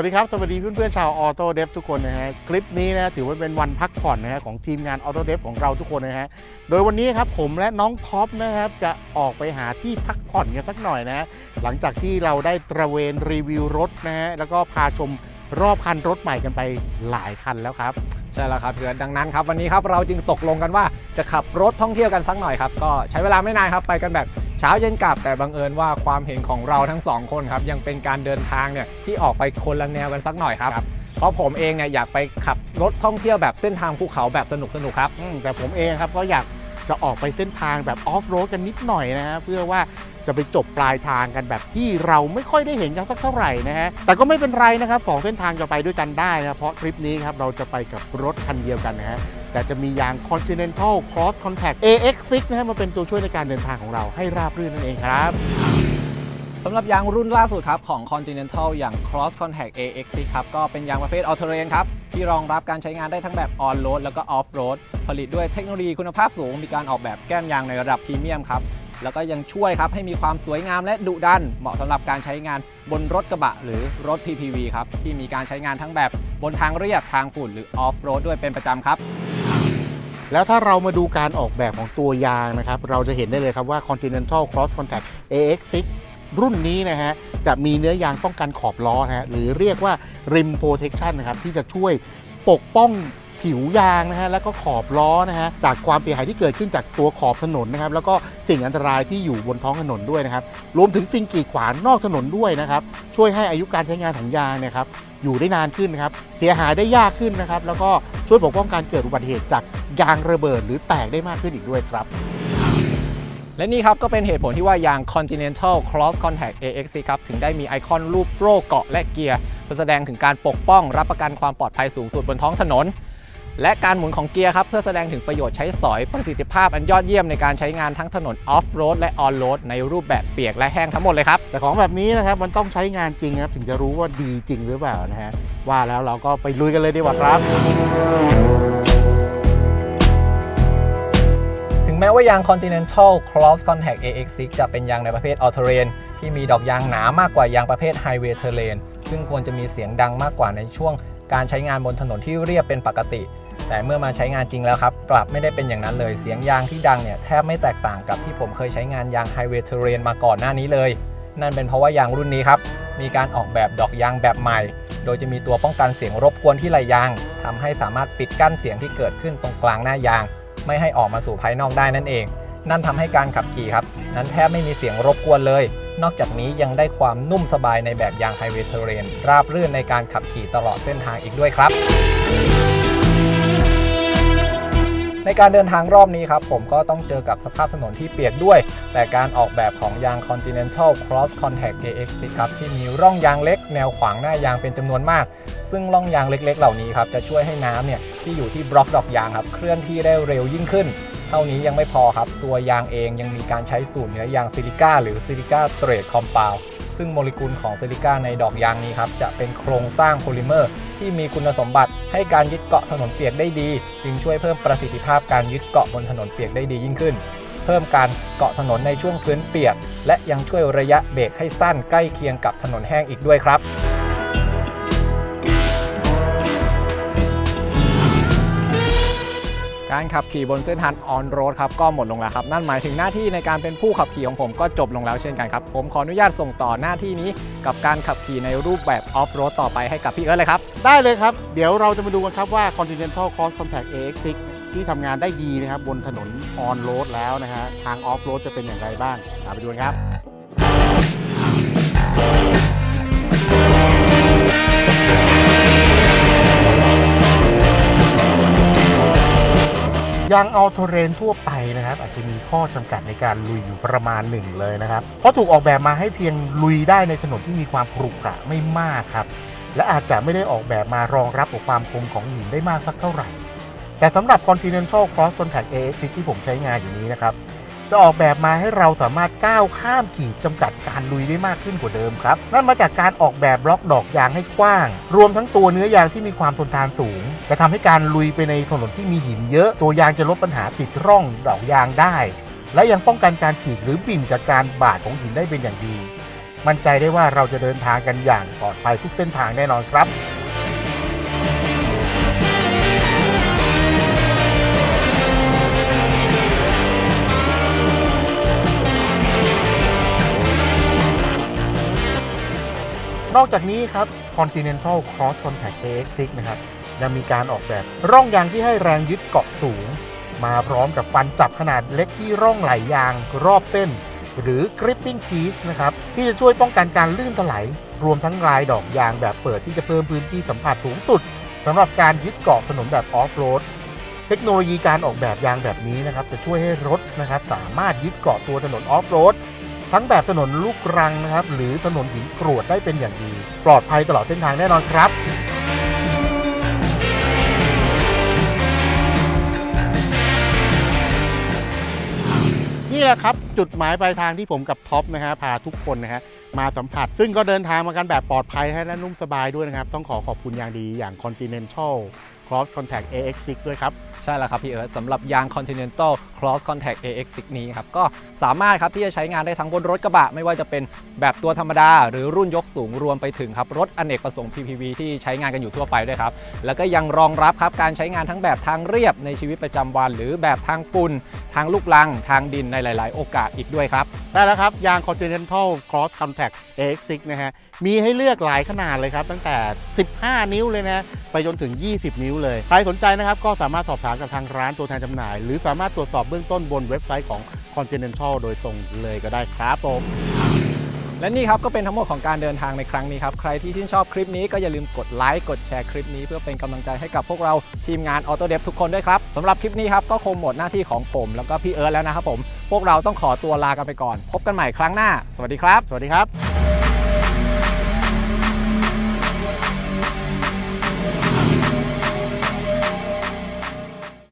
วัสดีครับ สวัสดีเพื่อนๆชาวออโต้เดฟทุกคนนะฮะคลิปนี้นะถือว่าเป็นวันพักผ่อนนะฮะของทีมงานออโต้เดฟของเราทุกคนนะฮะโดยวันนี้ครับผมและน้องท็อปนะครับจะออกไปหาที่พักผ่อนกันสักหน่อยนะฮะหลังจากที่เราได้ตระเวนรีวิวรถนะฮะแล้วก็พาชมรอบคันรถใหม่กันไปหลายคันแล้วครับ ใช่แล้วครับเพื่อนดังนั้นครับวันนี้ครับเราจึงตกลงกันว่าจะขับรถท่องเที่ยวกันสักหน่อยครับก็ใช้เวลาไม่นานครับไปกันแบบเช้าเย็นกลับแต่บังเอิญว่าความเห็นของเราทั้งสองคนครับยังเป็นการเดินทางเนี่ยที่ออกไปคนละแนวกันสักหน่อยครับเพราะผมเองเนี่ยอยากไปขับรถท่องเที่ยวแบบเส้นทางภูเขาแบบสนุกสนุกๆครับ อืมแต่ผมเองครับก็อยาก จะออกไปเส้นทางแบบออฟโรดกันนิดหน่อยนะฮะเพื่อว่าจะไปจบปลายทางกันแบบที่เราไม่ค่อยได้เห็นกันสักเท่าไหร่นะฮะแต่ก็ไม่เป็นไรนะครับสองเส้นทางจะไปด้วยกันได้นะเพราะทริปนี้ครับเราจะไปกับรถคันเดียวกันนะฮะแต่จะมียาง Continental Cross Contact AX6 นะฮะมาเป็นตัวช่วยในการเดินทางของเราให้ราบรื่นนั่นเองครับสำหรับยางรุ่นล่าสุดครับของ Continental อย่าง Cross Contact AX6 ครับก็เป็นยางประเภท All Terrain ครับ ที่รองรับการใช้งานได้ทั้งแบบ On Road แล้วก็ Off Road ผลิตด้วยเทคโนโลยีคุณภาพสูง มีการออกแบบแก้มยางในระดับพรีเมียมครับ แล้วก็ยังช่วยครับให้มีความสวยงามและดุดัน เหมาะสำหรับการใช้งานบนรถกระบะ หรือรถ PPV ครับ ที่มีการใช้งานทั้งแบบบนทางเรียบทางฝุ่นหรือ Off Road ด้วยเป็นประจำครับแล้วถ้าเรามาดูการออกแบบของตัวยางนะครับ เราจะเห็นได้เลยครับว่า Continental Cross Contact AX6 รุ่นนี้นะฮะจะมีเนื้อยางป้องกันขอบล้อนะฮะหรือเรียกว่า Rim Protection นะครับที่จะช่วยปกป้องผิวยางนะฮะแล้วก็ขอบล้อนะฮะจากความเสียหายที่เกิดขึ้นจากตัวขอบถนนนะครับแล้วก็สิ่งอันตรายที่อยู่บนท้องถนนด้วยนะครับรวมถึงสิ่งกีดขวางนอกถนนด้วยนะครับช่วยให้อายุการใช้งานของยางนยครับอยู่ได้นานขึ้นนะครับเสียหายได้ยากขึ้นนะครับแล้วก็ช่วยปกป้องการเกิดอุบัติเหตุจากยางระเบิดหรือแตกได้มากขึ้นอีกด้วยครับ และนี่ครับก็เป็นเหตุผลที่ว่ายาง Continental Cross Contact AX ครับถึงได้มีไอคอนรูปโร่เกาะและเกียร์เพื่อแสดงถึงการปกป้องรับประกันความปลอดภัยสูงสุดบนท้องถนน และการหมุนของเกียร์ครับเพื่อแสดงถึงประโยชน์ใช้สอยประสิทธิภาพอันยอดเยี่ยมในการใช้งานทั้งถนนออฟโรดและออนโรดในรูปแบบเปียกและแห้งทั้งหมดเลยครับ แต่ของแบบนี้นะครับมันต้องใช้งานจริงครับถึงจะรู้ว่าดีจริงหรือเปล่านะฮะว่าแล้วเราก็ไปลุยกันเลยดีกว่าครับ แม้ว่ายาง Continental Cross Contact AX6 จะเป็นยางในประเภท All Terrain ที่มีดอกยางหนามากกว่ายางประเภท Highway Terrain ซึ่งควรจะมีเสียงดังมากกว่าในช่วงการใช้งานบนถนนที่เรียบเป็นปกติ แต่เมื่อมาใช้งานจริงแล้วครับ กลับไม่ได้เป็นอย่างนั้นเลยเสียงยางที่ดังเนี่ยแทบไม่แตกต่างกับที่ผมเคยใช้งานยาง Highway Terrain มาก่อนหน้านี้เลย นั่นเป็นเพราะว่ายางรุ่นนี้ครับมีการออกแบบดอกยางแบบใหม่ โดยจะมีตัวป้องกันเสียงรบกวนที่ไหลยางทำให้สามารถปิดกั้นเสียงที่เกิดขึ้นตรงกลางหน้ายาง ไม่ให้ออกมาสู่ภายนอกได้นั่นเอง นั่นทำให้การขับขี่ครับ นั้นแทบไม่มีเสียงรบกวนเลย นอกจากนี้ยังได้ความนุ่มสบายในแบบยางไฮเวย์เทเรนราบรื่นในการขับขี่ตลอดเส้นทางอีกด้วยครับ ในการเดินทางรอบนี้ครับผมก็ต้องเจอกับสภาพถนนที่เปียกด้วย แต่การออกแบบของยาง Continental Cross Contact AX ครับที่มีร่องยางเล็ก แนวขวางหน้ายางเป็นจำนวนมาก ซึ่งร่องยางเล็กๆ เหล่านี้ครับจะช่วยให้น้ำเนี่ยที่อยู่ที่บล็อกดอกยางครับเคลื่อนที่ได้เร็วยิ่งขึ้น เท่านี้ยังไม่พอครับตัวยางเองยังมีการใช้สูตรเนื้อยางซิลิก้าหรือซิลิก้าเทรดคอมเพล ซึ่งโมเลกุลของซิลิก้าในดอกยางนี้ครับจะเป็นโครงสร้างโพลิเมอร์ ที่มีคุณสมบัติให้การยึดเกาะถนนเปียกได้ดี จึงช่วยเพิ่มประสิทธิภาพการยึดเกาะบนถนนเปียกได้ดียิ่งขึ้น เพิ่มการเกาะถนนในช่วงพื้นเปียก และยังช่วยระยะเบรกให้สั้นใกล้เคียงกับถนนแห้งอีกด้วยครับ การขับขี่บนเส้นทางออนโรดครับก็หมดลงแล้วครับ นั่นหมายถึงหน้าที่ในการเป็นผู้ขับขี่ของผมก็จบลงแล้วเช่นกันครับ ผมขออนุญาตส่งต่อหน้าที่นี้กับการขับขี่ในรูปแบบออฟโรดต่อไปให้กับพี่เอิร์ธเลยครับ ได้เลยครับ เดี๋ยวเราจะมาดูกันครับว่า Continental Cross Contact AX6 ที่ทำงานได้ดีนะครับบนถนนออนโรดแล้วนะฮะทางออฟโรดจะเป็นอย่างไรบ้างตามไปดูกันครับ ยางเอัลโทเรนทั่วไปนะครับ อาจจะมีข้อจำกัดในการลุยอยู่ประมาณหนึ่งเลยนะครับ เพราะถูกออกแบบมาให้เพียงลุยได้ในถนนที่มีความขรุขระไม่มากครับ และอาจจะไม่ได้ออกแบบมารองรับกับความคมของหินได้มากสักเท่าไหร่ แต่สำหรับ Continental Cross Contact AX ที่ผมใช้งานอยู่นี้นะครับจะออกแบบมาให้เราสามารถก้าวข้ามขีดจำกัดการลุยได้มากขึ้นกว่าเดิมครับ นั่นมาจากการออกแบบบล็อกดอกยางให้กว้าง รวมทั้งตัวเนื้อยางที่มีความทนทานสูง จะทำให้การลุยไปในถนนที่มีหินเยอะ ตัวยางจะลดปัญหาติดร่องดอกยางได้ และยังป้องกันการฉีกหรือบิ่นจากการบาดของหินได้เป็นอย่างดี มั่นใจได้ว่าเราจะเดินทางกันอย่างปลอดภัยทุกเส้นทางแน่นอนครับนอกจากนี้ครับ Continental Cross Contact AX6 นะครับ ยังมีการออกแบบร่องยางที่ให้แรงยึดเกาะสูง มาพร้อมกับฟันจับขนาดเล็กที่ร่องไหลยางรอบเส้น หรือ gripping piece นะครับ ที่จะช่วยป้องกันการลื่นถลายรวมทั้งลายดอกยางแบบเปิดที่จะเพิ่มพื้นที่สัมผัสสูงสุดสำหรับการยึดเกาะถนนแบบออฟโรดเทคโนโลยีการออกแบบยางแบบนี้นะครับจะช่วยให้รถนะครับสามารถยึดเกาะตัวถนนออฟโรดทั้งแบบถนนลูกรังนะครับหรือถนนหินกรวดได้เป็นอย่างดี ปลอดภัยตลอดเส้นทางแน่นอนครับ นี่แหละครับ จุดหมายปลายทางที่ผมกับท็อปนะฮะพาทุกคนนะฮะมาสัมผัส ซึ่งก็เดินทางมากันแบบปลอดภัยและนุ่มสบายด้วยนะครับ ต้องขอขอบคุณอย่างดีอย่าง Continental Cross Contact AX6 ด้วยครับ ใช่แล้วครับพี่เอิร์ธสำหรับยาง Continental Cross Contact AX6 นี้ครับ ก็สามารถครับที่จะใช้งานได้ทั้งบนรถกระบะ ไม่ว่าจะเป็นแบบตัวธรรมดา หรือรุ่นยกสูงรวมไปถึงครับ รถอเนกประสงค์ PPV ที่ใช้งานกันอยู่ทั่วไปด้วยครับ แล้วก็ยังรองรับครับการใช้งานทั้งแบบทางเรียบในชีวิตประจำวัน หรือแบบทางฝุ่นทางลูกลัง ทางดินในหลาย ๆ โอกาสอีกด้วยครับ ได้แล้วครับ ยาง Continental Cross Contact AX6 นะฮะ มีให้เลือกหลายขนาดเลยครับ ตั้งแต่ 15 นิ้วเลยนะ ไปจนถึง 20 นิ้วเลย ใครสนใจนะครับก็สามารถสอบถามกับทางร้านตัวแทนจำหน่าย หรือสามารถตรวจสอบเบื้องต้นบนเว็บไซต์ของ Continental โดยตรงเลยก็ได้ครับผมและนี่ครับก็เป็นทั้งหมดของการเดินทางในครั้งนี้ครับ ใครที่ชื่นชอบคลิปนี้ก็อย่าลืมกดไลค์กดแชร์คลิปนี้เพื่อเป็นกำลังใจให้กับพวกเราทีมงาน Auto d e v ทุกคนด้วยครับสำหรับคลิปนี้ครับก็คงหมดหน้าที่ของผมแล้วก็พี่เอิร์ธแล้วนะครับผม พวกเราต้องขอตัวลากันไปก่อน พบกันใหม่ครั้งหน้า สวัสดีครับ สวัสดีครับ